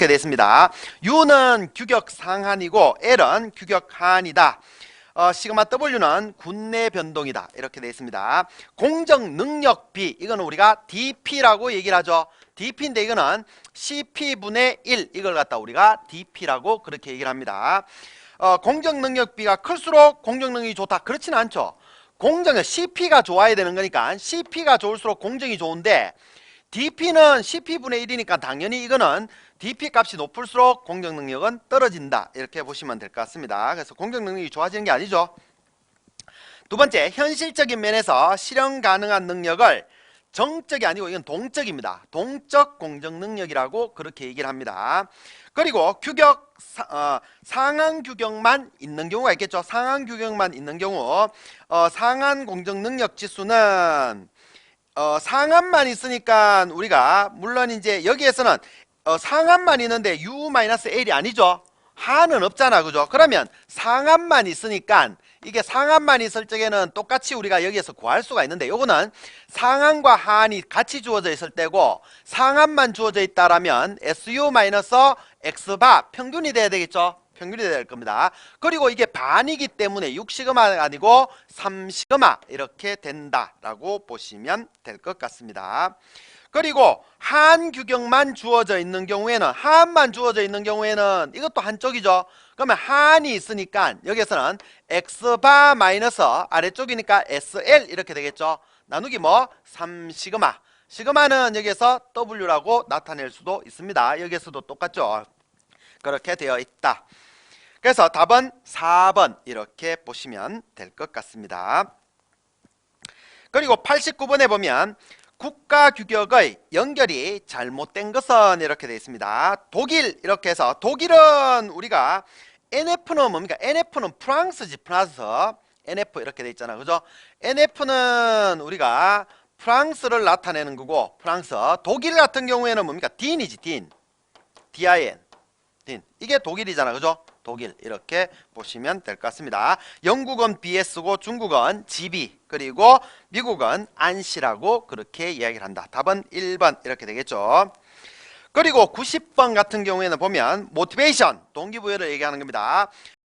이렇게 되어 있습니다. U는 규격 상한이고 L은 규격 하한이다. 어, 시그마 W는 군내 변동이다. 이렇게 되어 있습니다. 공정 능력 B 이거는 우리가 DP라고 얘기를 하죠. DP인데 이거는 CP분의 1 이걸 갖다 우리가 DP라고 그렇게 얘기를 합니다. 어, 공정 능력 B가 클수록 공정 능력이 좋다. 그렇지는 않죠. 공정의 CP가 좋아야 되는 거니까 CP가 좋을수록 공정이 좋은데 DP는 CP분의 1이니까 당연히 이거는 DP 값이 높을수록 공정 능력은 떨어진다. 이렇게 보시면 될 것 같습니다. 그래서 공정 능력이 좋아지는 게 아니죠. 두 번째, 현실적인 면에서 실현 가능한 능력을 정적이 아니고 이건 동적입니다. 동적 공정 능력이라고 그렇게 얘기를 합니다. 그리고 규격 사, 어, 상한 규격만 있는 경우가 있겠죠. 상한 규격만 있는 경우 어, 상한 공정 능력 지수는 어, 상한만 있으니까 우리가 물론 이제 여기에서는 어, 상한만 있는데 U-L이 아니죠. 하는 없잖아. 그죠? 그러면 상한만 있으니까 이게 상한만 있을 적에는 똑같이 우리가 여기에서 구할 수가 있는데 요거는 상한과 하한이 같이 주어져 있을 때고 상한만 주어져 있다라면 SU-X바 평균이 돼야 되겠죠. 평균이 될 겁니다. 그리고 이게 반이기 때문에 6시그마가 아니고 3시그마 이렇게 된다라고 보시면 될 것 같습니다. 그리고 한 규격만 주어져 있는 경우에는 한만 주어져 있는 경우에는 이것도 한쪽이죠. 그러면 한이 있으니까 여기서는 x바 마이너스 아래쪽이니까 sl 이렇게 되겠죠. 나누기 뭐 3시그마. 시그마는 여기서 w라고 나타낼 수도 있습니다. 여기서도 똑같죠. 그렇게 되어 있다. 그래서 답은 4번 이렇게 보시면 될 것 같습니다. 그리고 89번에 보면 국가 규격의 연결이 잘못된 것은 이렇게 되어 있습니다. 독일 이렇게 해서 독일은 우리가 NF는 뭡니까? NF는 프랑스지 프랑스 NF 이렇게 되어 있잖아 그죠? NF는 우리가 프랑스를 나타내는 거고 프랑스 독일 같은 경우에는 뭡니까? DIN이지 DIN DIN DIN 이게 독일이잖아 그죠? 독일 이렇게 보시면 될 것 같습니다. 영국은 BS고 중국은 GB 그리고 미국은 안시라고 그렇게 이야기를 한다. 답은 1번 이렇게 되겠죠. 그리고 90번 같은 경우에는 보면 모티베이션 동기부여를 얘기하는 겁니다.